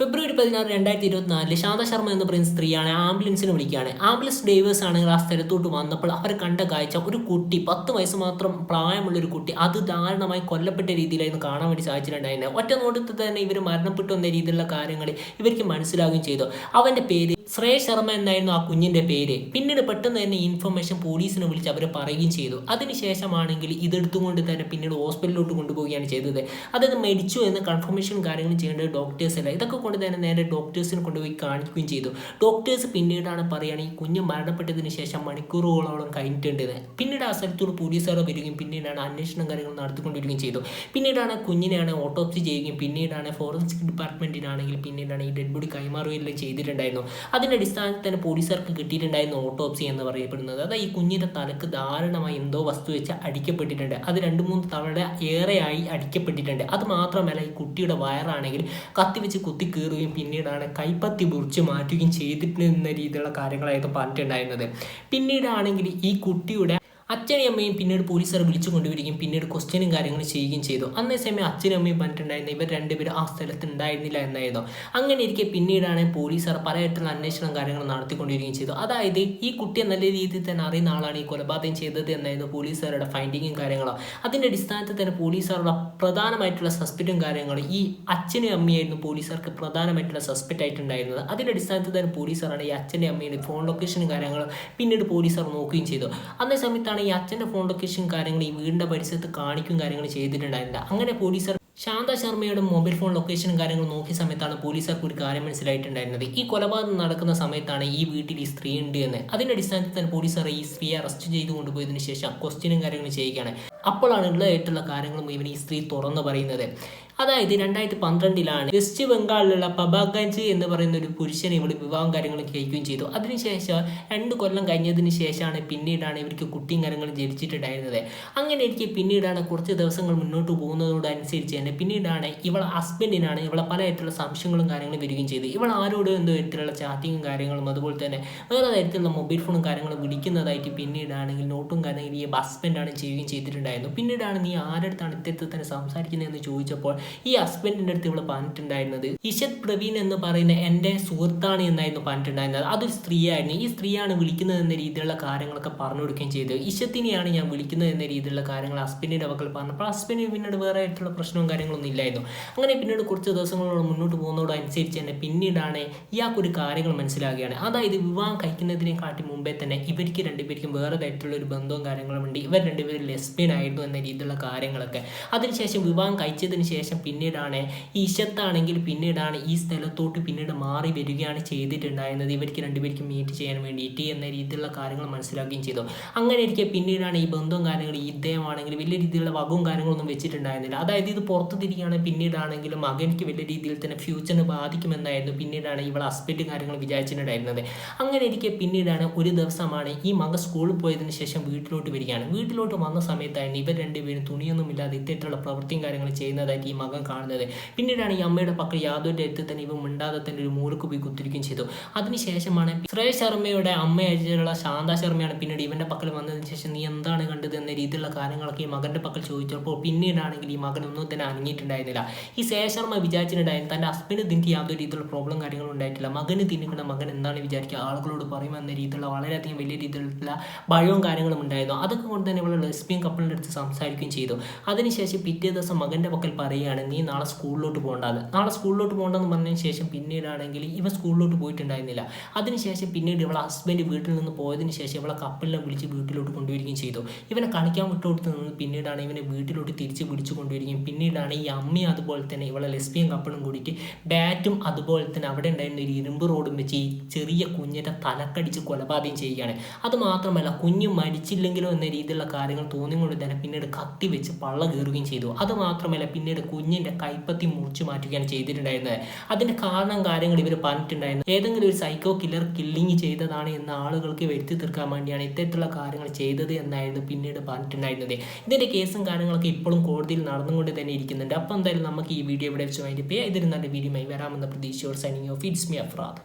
ഫെബ്രുവരി പതിനാറ് രണ്ടായിരത്തി ഇരുപത്തിനാലിൽ ശാന്ത ശർമ്മ എന്ന് പറയുന്ന സ്ത്രീയാണ് ആംബുലൻസിനെ വിളിക്കുകയാണ്. ആംബുലൻസ് ഡ്രൈവേഴ്സ് ആണെങ്കിൽ ആ സ്ഥലത്തോട്ട് വന്നപ്പോൾ അവർ കണ്ട കാഴ്ച ഒരു കുട്ടി പത്ത് വയസ്സ് മാത്രം പ്രായമുള്ള ഒരു കുട്ടി അത് ദാരുണമായി കൊല്ലപ്പെട്ട രീതിയിലായിരുന്നു കാണാൻ വേണ്ടി സാധിച്ചിട്ടുണ്ടായിരുന്നത്. ഒറ്റ നോട്ടത്തിൽ തന്നെ ഇവർ മരണപ്പെട്ടു എന്ന രീതിയിലുള്ള കാര്യങ്ങൾ ഇവർക്ക് മനസ്സിലാവുകയും ചെയ്തു. അവന്റെ പേര് ശ്രേയ ശർമ്മ എന്നായിരുന്നു ആ കുഞ്ഞിന്റെ പേര്. പിന്നീട് പെട്ടെന്ന് തന്നെ ഇൻഫർമേഷൻ പോലീസിനെ വിളിച്ച് അവർ പറയുകയും ചെയ്തു. അതിനുശേഷമാണെങ്കിൽ ഇതെടുത്തുകൊണ്ട് തന്നെ പിന്നീട് ഹോസ്പിറ്റലിലോട്ട് കൊണ്ടുപോവുകയാണ് ചെയ്തത്. അതായത് മരിച്ചു എന്ന് കൺഫർമേഷൻ കാര്യങ്ങൾ ചെയ്യേണ്ടത് ഡോക്ടേഴ്സ് അല്ല. ഇതൊക്കെ കൊണ്ട് തന്നെ നേരെ ഡോക്ടേഴ്സിനെ കൊണ്ടുപോയി കാണിക്കുകയും ചെയ്തു. ഡോക്ടേഴ്സ് പിന്നീടാണ് പറയുകയാണ് ഈ കുഞ്ഞ് മരണപ്പെട്ടതിന് ശേഷം മണിക്കൂറുകളോളം കഴിഞ്ഞിട്ടുണ്ട് പിന്നീട് ആ സ്ഥലത്തോട് പോലീസുകാർ വരികയും പിന്നീടാണ് അന്വേഷണം കാര്യങ്ങൾ നടത്തിക്കൊണ്ടിരിക്കുകയും ചെയ്തു. പിന്നീടാണ് കുഞ്ഞിനെയാണ് ഓട്ടോപ്സി ചെയ്യുകയും പിന്നീടാണ് ഫോറൻസിക് ഡിപ്പാർട്ട്മെന്റിനാണെങ്കിൽ പിന്നീടാണ് ഈ ഡെഡ് ബോഡി കൈമാറുകയെല്ലാം ചെയ്തിട്ടുണ്ടായിരുന്നു. അതിന്റെ അടിസ്ഥാനത്തിൽ തന്നെ പോലീസുകാർക്ക് കിട്ടിയിട്ടുണ്ടായിരുന്നു ഓട്ടോപ്സി എന്ന് പറയപ്പെടുന്നത്. അതായത് ഈ കുഞ്ഞിന്റെ തലക്ക് ധാരണമായി എന്തോ വസ്തു വെച്ച് അടിക്കപ്പെട്ടിട്ടുണ്ട്. അത് രണ്ട് മൂന്ന് തവണ ഏറെയായി അടിക്കപ്പെട്ടിട്ടുണ്ട്. അത് മാത്രമല്ല ഈ കുട്ടിയുടെ വയറാണെങ്കിൽ കത്തി വെച്ച് കുത്തി കീറുകയും പിന്നീടാണ് കൈപ്പത്തി മുറിച്ച് മാറ്റുകയും ചെയ്തിട്ടുണ്ടെന്ന രീതിയിലുള്ള കാര്യങ്ങളായിരുന്നു പറഞ്ഞിട്ടുണ്ടായിരുന്നത്. പിന്നീടാണെങ്കിൽ ഈ കുട്ടിയുടെ അച്ഛനെയും അമ്മയും പിന്നീട് പോലീസുകാർ വിളിച്ചു കൊണ്ടുവരികയും പിന്നീട് ക്വസ്റ്റ്യനും കാര്യങ്ങളും ചെയ്യുകയും ചെയ്തു. അന്നേ സമയം അച്ഛനും അമ്മയും പറഞ്ഞിട്ടുണ്ടായിരുന്ന ഇവർ രണ്ടുപേരും ആ സ്ഥലത്ത് ഉണ്ടായിരുന്നില്ല എന്നായിരുന്നു. അങ്ങനെ ഇരിക്കെ പിന്നീടാണ് പോലീസുകാർ പലതരത്തിലുള്ള അന്വേഷണം കാര്യങ്ങൾ നടത്തിക്കൊണ്ടിരിക്കുകയും ചെയ്തു. അതായത് ഈ കുട്ടിയെ നല്ല രീതിയിൽ തന്നെ അറിയുന്ന ആളാണ് ഈ കൊലപാതകം ചെയ്തത് എന്നായിരുന്നു പോലീസുകാരുടെ ഫൈൻഡിങ്ങും കാര്യങ്ങളും. അതിന്റെ അടിസ്ഥാനത്തിൽ തന്നെ പോലീസുകാരുടെ പ്രധാനമായിട്ടുള്ള സസ്പെക്റ്റും കാര്യങ്ങളും ഈ അച്ഛനും അമ്മയായിരുന്നു പോലീസുകാർക്ക് പ്രധാനമായിട്ടുള്ള സസ്പെക്റ്റ് ആയിട്ടുണ്ടായിരുന്നത്. അതിന്റെ അടിസ്ഥാനത്തിൽ തന്നെ പോലീസുകാരാണ് ഈ അച്ഛന്റെ അമ്മയുടെ ഫോൺ ലൊക്കേഷനും കാര്യങ്ങളും പിന്നീട് പോലീസുകാർ നോക്കുകയും ചെയ്തു. അന്നേ സമയത്താണ് ഈ അച്ഛന്റെ ഫോൺ ലൊക്കേഷൻ കാര്യങ്ങൾ ഈ വീടിന്റെ പരിസരത്ത് കാണിക്കും കാര്യങ്ങൾ ചെയ്തിട്ടുണ്ടായിരുന്നില്ല. അങ്ങനെ പോലീസുകാർ ശാന്ത ശർമ്മയുടെ മൊബൈൽ ഫോൺ ലൊക്കേഷനും കാര്യങ്ങളും നോക്കിയ സമയത്താണ് പോലീസുകാർക്ക് ഒരു കാര്യം മനസ്സിലായിട്ടുണ്ടായിരുന്നത്. ഈ കൊലപാതകം നടക്കുന്ന സമയത്താണ് ഈ വീട്ടിൽ ഈ സ്ത്രീ ഉണ്ട് എന്ന്. അതിന്റെ അടിസ്ഥാനത്തിൽ തന്നെ പോലീസുകാർ ഈ സ്ത്രീയെ അറസ്റ്റ് ചെയ്തു കൊണ്ടുപോയതിന് ശേഷം ക്വസ്റ്റ്യനും കാര്യങ്ങളും ചെയ്യുകയാണ്. അപ്പോഴാണ് ഉള്ളതായിട്ടുള്ള കാര്യങ്ങളും ഇവൻ ഈ സ്ത്രീ തുറന്നു പറയുന്നത്. അതായത് രണ്ടായിരത്തി പന്ത്രണ്ടിലാണ് വെസ്റ്റ് ബംഗാളിലുള്ള പബാഗഞ്ച് എന്ന് പറയുന്ന ഒരു പുരുഷനെ ഇവിടെ വിവാഹം കാര്യങ്ങളും കഴിക്കുകയും ചെയ്തു. അതിനുശേഷം രണ്ട് കൊല്ലം കഴിഞ്ഞതിന് ശേഷമാണ് പിന്നീടാണ് ഇവർക്ക് കുട്ടിയും കാര്യങ്ങളും ജനിച്ചിട്ടുണ്ടായിരുന്നത്. അങ്ങനെ എനിക്ക് പിന്നീടാണ് കുറച്ച് ദിവസങ്ങൾ മുന്നോട്ട് പോകുന്നതോടനുസരിച്ച് തന്നെ പിന്നീടാണ് ഇവളെ ഹസ്ബൻഡിനാണ് ഇവളെ പലതരത്തിലുള്ള സംശയങ്ങളും കാര്യങ്ങളും വരികയും ചെയ്തു. ഇവൾ ആരോട് എന്തോ തരത്തിലുള്ള ചാറ്റിങ്ങും കാര്യങ്ങളും അതുപോലെ തന്നെ വേറെ തരത്തിലുള്ള മൊബൈൽ ഫോണും കാര്യങ്ങളും വിളിക്കുന്നതായിട്ട് പിന്നീടാണെങ്കിൽ നോട്ടും കാര്യങ്ങളും ഈ ഹസ്ബൻഡാണ് ചെയ്യുകയും ചെയ്തിട്ടുണ്ടായിരുന്നു. പിന്നീടാണ് നീ ആരടുത്താണ് ഇത്തരത്തിൽ തന്നെ സംസാരിക്കുന്നതെന്ന് ചോദിച്ചപ്പോൾ ഈ ഹസ്ബൻഡിന്റെ അടുത്ത് ഇവൾ പറഞ്ഞിട്ടുണ്ടായിരുന്നത് ഇഷത് പ്രവീൺ എന്ന് പറയുന്ന എന്റെ സുഹൃത്താണ് എന്നായിരുന്നു പറഞ്ഞിട്ടുണ്ടായിരുന്നത്. അതൊരു സ്ത്രീയായിരുന്നു. ഈ സ്ത്രീയാണ് വിളിക്കുന്നത് എന്ന രീതിയിലുള്ള കാര്യങ്ങളൊക്കെ പറഞ്ഞു കൊടുക്കുകയും ചെയ്തത്. ഇഷത്തിനെയാണ് ഞാൻ വിളിക്കുന്നത് എന്ന രീതിയിലുള്ള കാര്യങ്ങൾ ഹസ്ബൻഡിന്റെ മക്കൾ പറഞ്ഞപ്പോൾ ഹസ്ബൻഡ് പിന്നീട് വേറെ ആയിട്ടുള്ള പ്രശ്നവും കാര്യങ്ങളൊന്നും ഇല്ലായിരുന്നു. അങ്ങനെ പിന്നീട് കുറച്ച് ദിവസങ്ങളോട് മുന്നോട്ട് പോകുന്നതോടനുസരിച്ച് തന്നെ പിന്നീടാണ് ഇയാൾക്കൊരു കാര്യങ്ങൾ മനസ്സിലാകുകയാണ്. അതായത് വിവാഹം കഴിക്കുന്നതിനെക്കാട്ടി മുമ്പേ തന്നെ ഇവർക്ക് രണ്ടുപേർക്കും വേറെ തരത്തിലുള്ള ഒരു ബന്ധവും കാര്യങ്ങളും ഉണ്ട്. ഇവർ രണ്ടുപേരും ലെസ്ബിയൻ ആയിരുന്നു എന്ന രീതിയിലുള്ള കാര്യങ്ങളൊക്കെ. അതിനുശേഷം വിവാഹം കഴിച്ചതിന് ശേഷം പിന്നീടാണ് ഈ ഇഷത്താണെങ്കിൽ പിന്നീടാണ് ഈ സ്ഥലത്തോട്ട് പിന്നീട് മാറി വരികയാണ് ചെയ്തിട്ടുണ്ടായിരുന്നത്. ഇവർക്ക് രണ്ടുപേർക്കും മീറ്റ് ചെയ്യാൻ വേണ്ടിയിട്ട് എന്ന രീതിയിലുള്ള കാര്യങ്ങൾ മനസ്സിലാക്കുകയും ചെയ്തു. അങ്ങനെ ഇരിക്കെ പിന്നീടാണ് ഈ ബന്ധവും കാര്യങ്ങളും ഈ ഇദ്ദേഹമാണെങ്കിൽ വലിയ രീതിയിലുള്ള വകവും കാര്യങ്ങളൊന്നും വെച്ചിട്ടുണ്ടായിരുന്നില്ല. അതായത് ഇത് പുറത്ത് തിരികെയാണ് പിന്നീടാണെങ്കിലും മകനിക്ക് വലിയ രീതിയിൽ തന്നെ ഫ്യൂച്ചറിന് ബാധിക്കുമെന്നായിരുന്നു പിന്നീടാണ് ഇവൾ ഹസ്ബൻഡ് കാര്യങ്ങൾ വിചാരിച്ചിട്ടുണ്ടായിരുന്നത്. അങ്ങനെ ഇരിക്കെ പിന്നീടാണ് ഒരു ദിവസമാണ് ഈ മകൻ സ്കൂളിൽ പോയതിന് ശേഷം വീട്ടിലോട്ട് വരികയാണ്. വീട്ടിലോട്ട് വന്ന സമയത്തായിരുന്നു ഇവർ രണ്ടുപേരും തുണിയൊന്നുമില്ലാതെ ഇത്തരത്തിലുള്ള പ്രവൃത്തിയും കാര്യങ്ങൾ ചെയ്യുന്നതായിട്ട് ഈ മകൻ കാണുന്നത്. പിന്നീടാണ് ഈ അമ്മയുടെ പക്കൽ യാതൊരു അടുത്ത് തന്നെ ഇവ മിണ്ടാതെ തന്നെ ഒരു മൂലക്ക് പോയി കുത്തിരിക്കുകയും ചെയ്തു. അതിനുശേഷമാണ് ശ്രേയ ശർമ്മയുടെ അമ്മയായിട്ടുള്ള ശാന്ത ശർമ്മയാണ് പിന്നീട് ഇവന്റെ പക്കൽ വന്നതിന് ശേഷം നീ എന്താണ് കണ്ടത് എന്ന രീതിയിലുള്ള കാര്യങ്ങളൊക്കെ ഈ മകന്റെ പക്കൽ ചോദിച്ചപ്പോൾ പിന്നീടാണെങ്കിൽ ഈ മകൻ ഒന്നും തന്നെ അനങ്ങിയിട്ടുണ്ടായിരുന്നില്ല. ഈ ശേഷർമ്മ വിചാരിച്ചിട്ടുണ്ടായിരുന്നു തന്റെ ഹസ്ബൻഡ് ഇതിന് യാതൊരു രീതിയിലുള്ള പ്രോബ്ലം കാര്യങ്ങളും ഉണ്ടായിട്ടില്ല. മകന് തിന്നിക്കുന്ന മകൻ എന്താണ് വിചാരിക്കുക ആളുകളോട് പറയുമെന്ന രീതിയിലുള്ള വളരെയധികം വലിയ രീതിയിലുള്ള ഭയവും കാര്യങ്ങളും ഉണ്ടായിരുന്നു. അതൊക്കെ കൊണ്ട് തന്നെ ഇവളെ ലെസ്ബിയൻ കപ്പിളിന്റെ അടുത്ത് സംസാരിക്കുകയും ചെയ്തു. അതിനുശേഷം പിറ്റേ ദിവസം മകന്റെ പക്കൽ പറയുകയാണ് നീ നാളെ സ്കൂളിലോട്ട് പോകേണ്ടത് നാളെ സ്കൂളിലോട്ട് പോകേണ്ടെന്ന് പറഞ്ഞതിന് ശേഷം പിന്നീടാണെങ്കിൽ ഇവ സ്കൂളിലോട്ട് പോയിട്ടുണ്ടായിരുന്നില്ല. അതിനുശേഷം പിന്നീട് ഇവളെ ഹസ്ബൻഡ് വീട്ടിൽ നിന്ന് പോയതിന് ശേഷം ഇവളെ കപ്പലിനെ വിളിച്ച് വീട്ടിലോട്ട് കൊണ്ടുവരികയും ചെയ്തു. ഇവനെ കളിക്കാൻ വിട്ടുകൊടുത്ത് നിന്ന് പിന്നീടാണ് ഇവനെ വീട്ടിലോട്ട് തിരിച്ച് വിളിച്ചു കൊണ്ടുവരികയും പിന്നീടാണ് ഈ അമ്മയും അതുപോലെ തന്നെ ഇവളെ ലെസ്ബിയൻ കപ്പണും കൂടിയിട്ട് ബാറ്റും അതുപോലെ തന്നെ അവിടെ ഉണ്ടായിരുന്ന ഒരു ഇരുമ്പ് റോഡും വെച്ച് ഈ ചെറിയ കുഞ്ഞിന്റെ തലക്കടിച്ച് കൊലപാതകം ചെയ്യുകയാണ്. അത് മാത്രമല്ല കുഞ്ഞ് മരിച്ചില്ലെങ്കിലോ എന്ന രീതിയിലുള്ള കാര്യങ്ങൾ തോന്നിക്കൊണ്ട് തന്നെ പിന്നീട് കത്തി വെച്ച് പള്ള കയറുകയും ചെയ്തു. അത് മാത്രമല്ല പിന്നീട് കുഞ്ഞിന്റെ കൈപ്പത്തി മുറിച്ചു മാറ്റുകയാണ് ചെയ്തിട്ടുണ്ടായിരുന്നത്. അതിന്റെ കാരണം കാര്യങ്ങൾ ഇവർ പറഞ്ഞിട്ടുണ്ടായിരുന്നു. ഏതെങ്കിലും ഒരു സൈക്കോ കില്ലർ കില്ലിങ് ചെയ്തതാണ് എന്ന ആളുകൾക്ക് വരുത്തി തീർക്കാൻ വേണ്ടിയാണ് ഇത്തരത്തിലുള്ള കാര്യങ്ങൾ ചെയ്തത് എന്നായിരുന്നു പിന്നീട് പറഞ്ഞിട്ടുണ്ടായിരുന്നത്. ഇതിന്റെ കേസും കാര്യങ്ങളൊക്കെ ഇപ്പോഴും കോടതിയിൽ നടന്നുകൊണ്ട് തന്നെ ഇരിക്കുന്നുണ്ട് അപ്പോൾ എന്തായാലും നമുക്ക് ഈ വീഡിയോ ഇവിടെ വെച്ച് വൈകിട്ട് ഇതിന് നല്ല വീഡിയോയുമായി വരാമെന്ന പ്രതീക്ഷയോട് signing off it's me Afrad